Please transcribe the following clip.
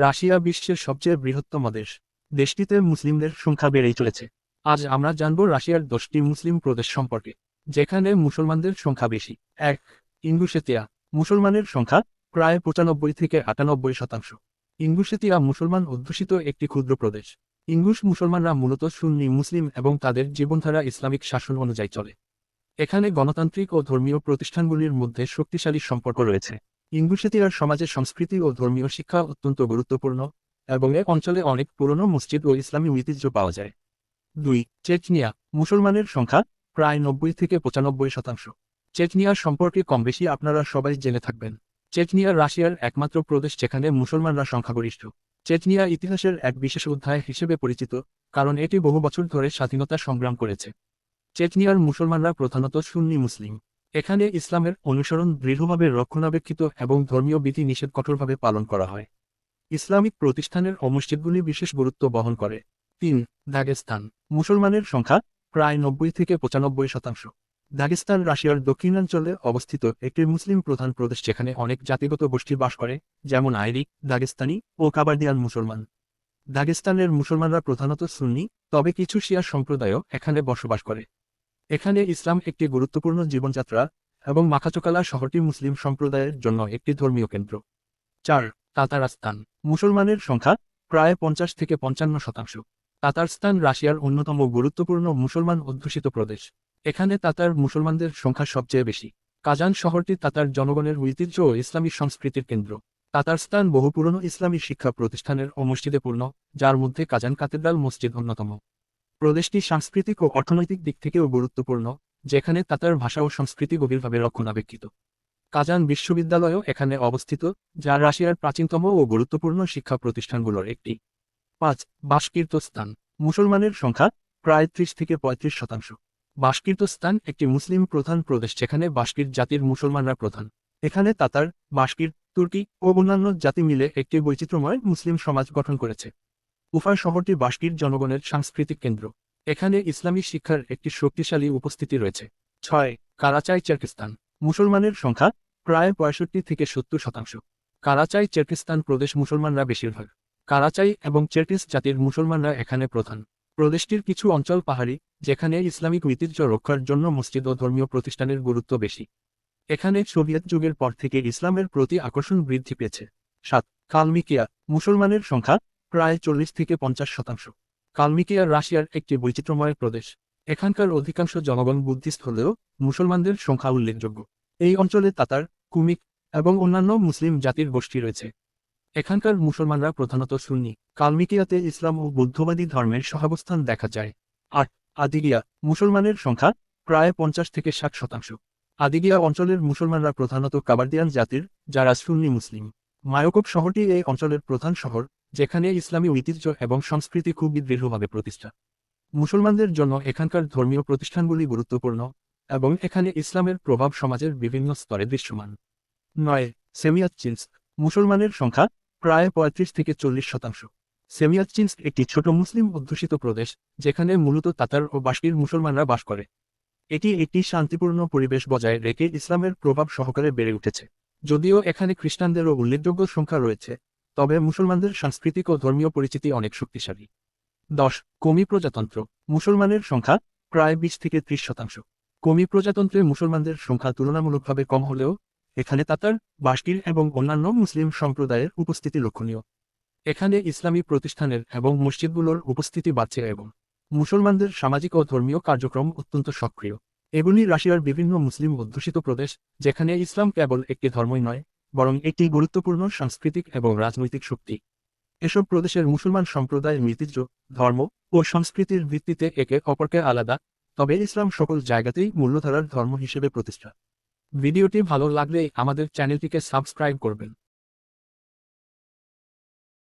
Russia বিশ্বের সবচেয়ে বৃহত্তম দেশ। দেশটিতে মুসলিমদের সংখ্যা বেড়েই চলেছে। আজ আমরা জানব রাশিয়ার দশটি মুসলিম প্রদেশ সম্পর্কে, যেখানে মুসলমানদের সংখ্যা বেশি। এক ইঙ্গুশেতিয়া মুসলমানের সংখ্যা প্রায় পঁচানব্বই থেকে আটানব্বই শতাংশ। ইঙ্গুশেতিয়া মুসলমান অধ্যুষিত একটি ক্ষুদ্র প্রদেশ। ইঙ্গুশ মুসলমানরা মূলত সুন্নি, মুসলিম এবং তাদের জীবনধারা ইসলামিক শাসন অনুযায়ী চলে। এখানে গণতান্ত্রিক ও ধর্মীয় প্রতিষ্ঠানগুলির মধ্যে শক্তিশালী সম্পর্ক রয়েছে। ইঙ্গুশেতিয়ার সমাজে সংস্কৃতি ও ধর্মীয় শিক্ষা অত্যন্ত গুরুত্বপূর্ণ এবং এ অঞ্চলে অনেক পুরনো মসজিদ ও ইসলামী ঐতিহ্য পাওয়া যায়। দুই, চেচনিয়া। মুসলমানের সংখ্যা প্রায় নব্বই থেকে পঁচানব্বই শতাংশ। চেচনিয়ার সম্পর্কে কম বেশি আপনারা সবাই জেনে থাকবেন। চেচনিয়া রাশিয়ার একমাত্র প্রদেশ যেখানে মুসলমানরা সংখ্যাগরিষ্ঠ। চেচনিয়া ইতিহাসের এক বিশেষ অধ্যায় হিসেবে পরিচিত, কারণ এটি বহু বছর ধরে স্বাধীনতা সংগ্রাম করেছে। চেচনিয়ার মুসলমানরা প্রধানত সুন্নি মুসলিম। এখানে ইসলামের অনুসরণ দৃঢ়ভাবে রক্ষণাবেক্ষিত এবং ধর্মীয় বিধি নিষেধ কঠোরভাবে পালন করা হয়। ইসলামিক প্রতিষ্ঠানের অমসজিদগুলি বিশেষ গুরুত্ব বহন করে। তিন, দাগেস্তান। মুসলমানের সংখ্যা প্রায় নব্বই থেকে পঁচানব্বই শতাংশ। দাগেস্তান রাশিয়ার দক্ষিণাঞ্চলে অবস্থিত একটি মুসলিম প্রধান প্রদেশ যেখানে অনেক জাতিগত গোষ্ঠী বাস করে, যেমন আইরিক, দাগেস্তানি ও কাবার্দিয়ান মুসলমান। দাগেস্তানের মুসলমানরা প্রধানত সুন্নি, তবে কিছু শিয়া সম্প্রদায়ও এখানে বসবাস করে। এখানে ইসলাম একটি গুরুত্বপূর্ণ জীবনযাত্রা এবং মাখাচোকালা শহরটি মুসলিম সম্প্রদায়ের জন্য একটি ধর্মীয় কেন্দ্র। চার, তাতারাস্তান। মুসলমানের সংখ্যা প্রায় পঞ্চাশ থেকে পঞ্চান্ন শতাংশ। তাতারস্তান রাশিয়ার অন্যতম গুরুত্বপূর্ণ মুসলমান অধ্যুষিত প্রদেশ। এখানে তাতার মুসলমানদের সংখ্যা সবচেয়ে বেশি। কাজান শহরটি তাতার জনগণের ঐতিহ্য ও ইসলামী সংস্কৃতির কেন্দ্র। তাতারস্তান বহু পুরনো ইসলামী শিক্ষা প্রতিষ্ঠানের ও মসজিদে পূর্ণ, যার মধ্যে কাজান কাতেদ্রাল মসজিদ অন্যতম। প্রদেশটি সাংস্কৃতিক ও অর্থনৈতিক দিক থেকেও গুরুত্বপূর্ণ, যেখানে তাতার ভাষা ও সংস্কৃতি গভীরভাবে রক্ষণাবেক্ষিত। কাজান বিশ্ববিদ্যালয়ও এখানে অবস্থিত, যা রাশিয়ার প্রাচীনতম ও গুরুত্বপূর্ণ শিক্ষা প্রতিষ্ঠানগুলোর একটি। পাঁচ বাস্কীর্তস্তান মুসলমানের সংখ্যা প্রায় ত্রিশ থেকে পঁয়ত্রিশ শতাংশ। বাস্কীর্তস্তান একটি মুসলিম প্রধান প্রদেশ যেখানে বাস্কির জাতির মুসলমানরা প্রধান। এখানে তাতার, বাস্কির, তুর্কি ও অন্যান্য জাতি মিলে একটি বৈচিত্র্যময় মুসলিম সমাজ গঠন করেছে। উফার শহরটি বাস্কির জনগণের সাংস্কৃতিক কেন্দ্র। এখানে ইসলামী শিক্ষার একটি শক্তিশালী উপস্থিতি রয়েছে। ছয়, কারাচাই, চেরকিস্তান। মুসলমানের সংখ্যা প্রায় পঁয়ষট্টি থেকে সত্তর শতাংশ। কারাচাই, চেরকিস্তান প্রদেশ মুসলমানরা বেশিরভাগ। কারাচাই এবং চেরকিস জাতির মুসলমানরা এখানে প্রধান। প্রদেশটির কিছু অঞ্চল পাহাড়ি, যেখানে ইসলামিক ঐতিহ্য রক্ষার জন্য মসজিদ ও ধর্মীয় প্রতিষ্ঠানের গুরুত্ব বেশি। এখানে সোভিয়েত যুগের পর থেকে ইসলামের প্রতি আকর্ষণ বৃদ্ধি পেয়েছে। সাত, কালমিকিয়া। মুসলমানের সংখ্যা প্রায় চল্লিশ থেকে পঞ্চাশ শতাংশ। কালমিকিয়া রাশিয়ার একটি বৈচিত্র্যময় প্রদেশ। এখানকার অধিকাংশ জনগণ বুদ্ধিস্ট হলেও মুসলমানদের সংখ্যা উল্লেখযোগ্য। এই অঞ্চলে তাতার, কুমিক এবং অন্যান্য মুসলিম জাতির গোষ্ঠী রয়েছে। এখানকার মুসলমানরা প্রধানত সুন্নি। কালমিকিয়াতে ইসলাম ও বৌদ্ধবাদী ধর্মের সহাবস্থান দেখা যায়। আট আদিগিয়া, মুসলমানের সংখ্যা প্রায় পঞ্চাশ থেকে ষাট শতাংশ। আদিগিয়া অঞ্চলের মুসলমানরা প্রধানত কাবার্দিয়ান জাতির, যারা সুন্নি মুসলিম। মায়োকব শহরটি এই অঞ্চলের প্রধান শহর। যেখানে ইসলামী ঐতিহ্য এবং সংস্কৃতি খুবই দৃঢ়ভাবে প্রতিষ্ঠা। মুসলমানদের জন্য এখানকার ধর্মীয় প্রতিষ্ঠানগুলি গুরুত্বপূর্ণ এবং এখানে ইসলামের প্রভাব সমাজের বিভিন্ন স্তরে দৃশ্যমান। নয় সেমিয়াতচিন্স মুসলমানের সংখ্যা প্রায় পঁয়ত্রিশ থেকে চল্লিশ শতাংশ। সেমিয়াতচিন্স একটি ছোট মুসলিম অধ্যুষিত প্রদেশ যেখানে মূলত তাতার ও বাস্কির মুসলমানরা বাস করে। এটি একটি শান্তিপূর্ণ পরিবেশ বজায় রেখে ইসলামের প্রভাব সহকারে বেড়ে উঠেছে। যদিও এখানে খ্রিস্টানদেরও উল্লেখযোগ্য সংখ্যা রয়েছে তবে মুসলমানদের সাংস্কৃতিক ও ধর্মীয় পরিচিতি অনেক শক্তিশালী। দশ, কমি প্রজাতন্ত্র। মুসলমানের সংখ্যা প্রায় বিশ থেকে ত্রিশ শতাংশ। কমি প্রজাতন্ত্রে মুসলমানদের সংখ্যা তুলনামূলকভাবে কম হলেও এখানে তাতার বাস্কির এবং অন্যান্য মুসলিম সম্প্রদায়ের উপস্থিতি লক্ষণীয়। এখানে ইসলামী প্রতিষ্ঠানের এবং মসজিদগুলোর উপস্থিতি বাড়ছে এবং মুসলমানদের সামাজিক ও ধর্মীয় কার্যক্রম অত্যন্ত সক্রিয়। এগুলি রাশিয়ার বিভিন্ন মুসলিম অধ্যুষিত প্রদেশ, যেখানে ইসলাম কেবল একটি ধর্মই নয় বরং একটি গুরুত্বপূর্ণ সাংস্কৃতিক এবং রাজনৈতিক শক্তি। এসব প্রদেশের মুসলমান সম্প্রদায়ের ঐতিহ্য ধর্ম ও সংস্কৃতির ভিত্তিতে একে অপরকে আলাদা, তবে ইসলাম সকল জায়গাতেই মূল্যধারার ধর্ম হিসেবে প্রতিষ্ঠা। ভিডিওটি ভালো লাগলে আমাদের চ্যানেলটিকে সাবস্ক্রাইব করবেন।